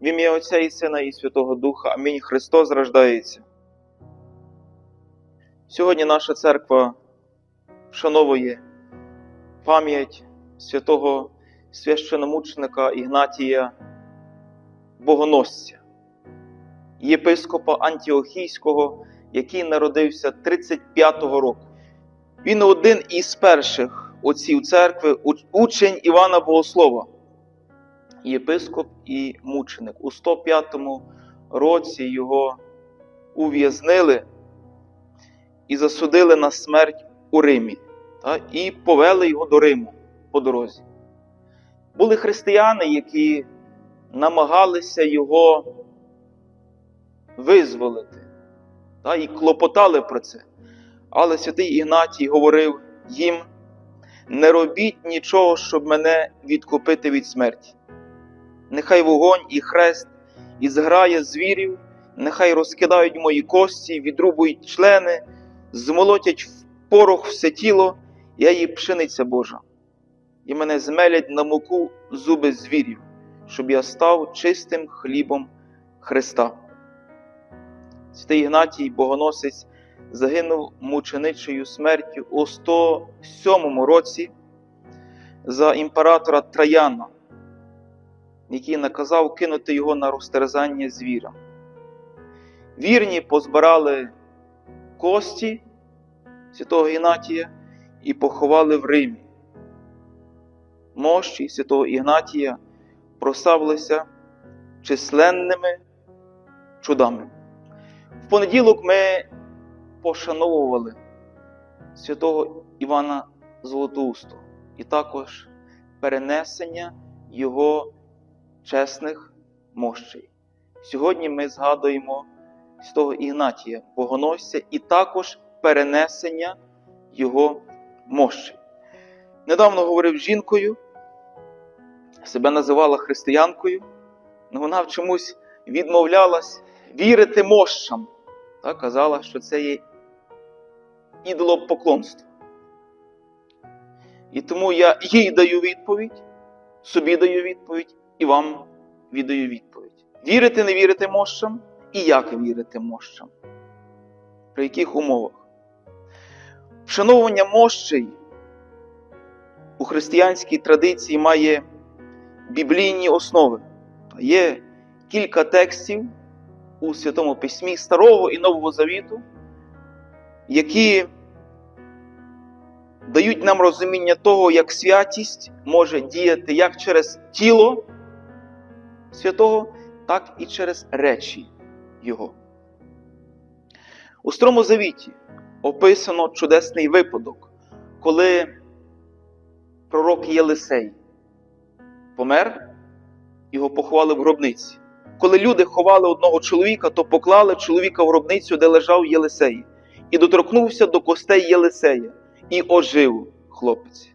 В ім'я Отця і Сина і Святого Духа. Амінь. Христос рождається. Сьогодні наша церква вшановує пам'ять святого священомученика Ігнатія Богоносця, єпископа Антіохійського, який народився 35-го року. Він один із перших отців церкви, учень Івана Богослова, єпископ і мученик. У 105 році його ув'язнили і засудили на смерть у Римі, та, і повели його до Риму по дорозі. Були християни, які намагалися його визволити та, і клопотали про це. Але святий Ігнатій говорив їм: не робіть нічого, щоб мене відкупити від смерті. Нехай вогонь і хрест і зграє звірів, нехай розкидають мої кості, відрубують члени, змолотять в порох все тіло, я її пшениця Божа, і мене змелять на муку зуби звірів, щоб я став чистим хлібом Христа. Святий Ігнатій Богоносець загинув мученичою смертю у 107 році за імператора Траяна, який наказав кинути його на розтерзання звірам. Вірні позбирали кості святого Ігнатія і поховали в Римі. Мощі святого Ігнатія прославилися численними чудами. В понеділок ми пошановували святого Івана Золотоустого і також перенесення його чесних мощей. Сьогодні ми згадуємо святого Ігнатія, богоносця, і також перенесення його мощей. Недавно говорив з жінкою, себе називала християнкою, але вона в чомусь відмовлялась вірити мощам. Та казала, що це є ідолопоклонство. І тому я їй даю відповідь, собі даю відповідь і вам віддаю відповідь. Вірити, не вірити мощам і як вірити мощам? При яких умовах? Вшановування мощей у християнській традиції має біблійні основи. Є кілька текстів у Святому Письмі Старого і Нового Завіту, які дають нам розуміння того, як святість може діяти як через тіло святого, так і через речі Його. У Старому Завіті описано чудесний випадок, коли пророк Єлисей помер, його поховали в гробниці. Коли люди ховали одного чоловіка, то поклали чоловіка в гробницю, де лежав Єлисей, і доторкнувся до костей Єлисея, і ожив хлопець,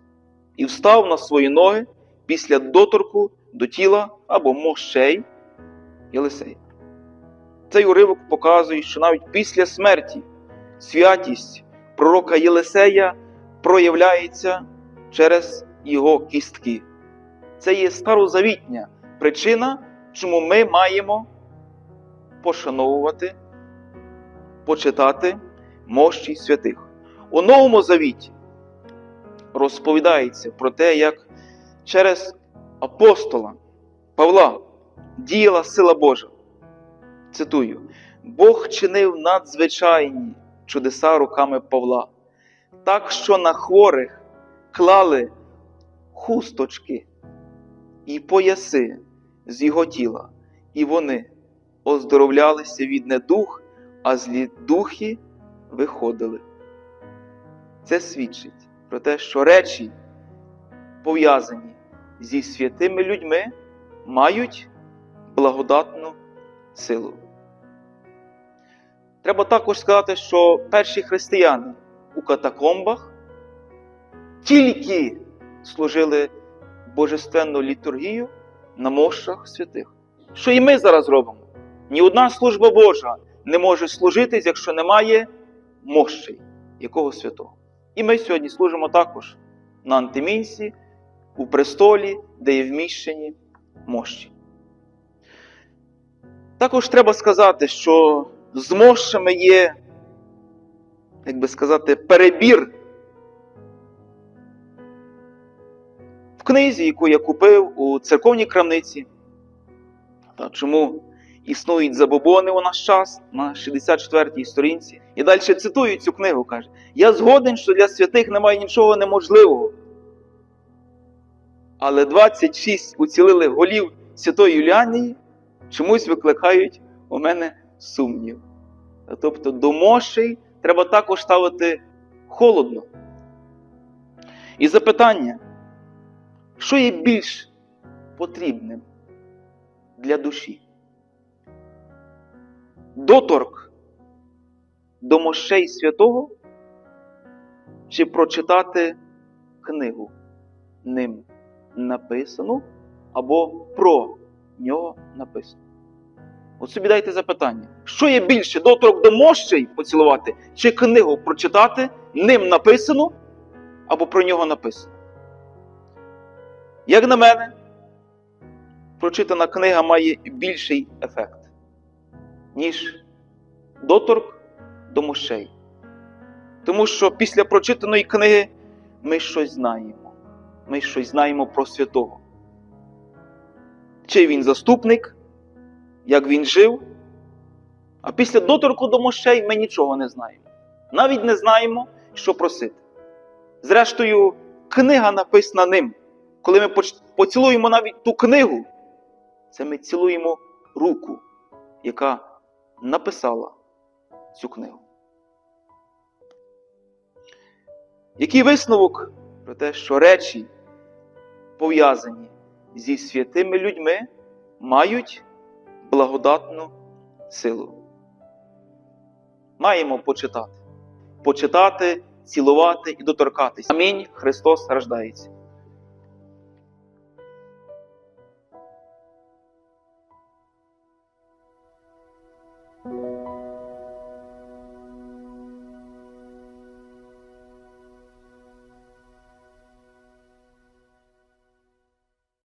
і встав на свої ноги після доторку до тіла або мощей Єлисея. Цей уривок показує, що навіть після смерті святість пророка Єлисея проявляється через його кістки. Це є старозавітня причина, чому ми маємо пошановувати, почитати мощі святих. У Новому Завіті розповідається про те, як через апостола Павла діяла сила Божа. Цитую: Бог чинив надзвичайні чудеса руками Павла, так що на хворих клали хусточки і пояси з його тіла, і вони оздоровлялися від недух, а злі духи виходили. Це свідчить про те, що речі, пов'язані зі святими людьми, мають благодатну силу. Треба також сказати, що перші християни у катакомбах тільки служили божественну літургію на мощах святих. Що і ми зараз робимо? Ні одна служба Божа не може служитись, якщо немає мощей якого святого. І ми сьогодні служимо також на антимінці, у престолі, де є вміщені мощі. Також треба сказати, що з мощами є, як би сказати, перебір в книзі, яку я купив у церковній крамниці. Та чому існують забобони у наш час на 64-й сторінці. І далі цитую цю книгу, каже: Я згоден, що для святих немає нічого неможливого. Але 26 уцілилих голів Святої Юліанії чомусь викликають у мене сумнів. Тобто до мощей треба також ставити холодно. І запитання, що є більш потрібним для душі? Доторк до мощей святого чи прочитати книгу ним написану або про нього написано? От собі дайте запитання, що є більше доторк до мощей поцілувати, чи книгу прочитати, ним написану або про нього написано? Як на мене, прочитана книга має більший ефект, ніж доторк до мощей. Тому що після прочитаної книги ми щось знаємо. Ми щось знаємо про святого. Чи він заступник, як він жив. А після доторку до мощей ми нічого не знаємо. Навіть не знаємо, що просити. Зрештою, книга написана ним. Коли ми поцілуємо навіть ту книгу, це ми цілуємо руку, яка написала цю книгу. Який висновок про те, що речі, пов'язані зі святими людьми, мають благодатну силу? Маємо почитати. Почитати, цілувати і доторкатись. Амінь. Христос рождається.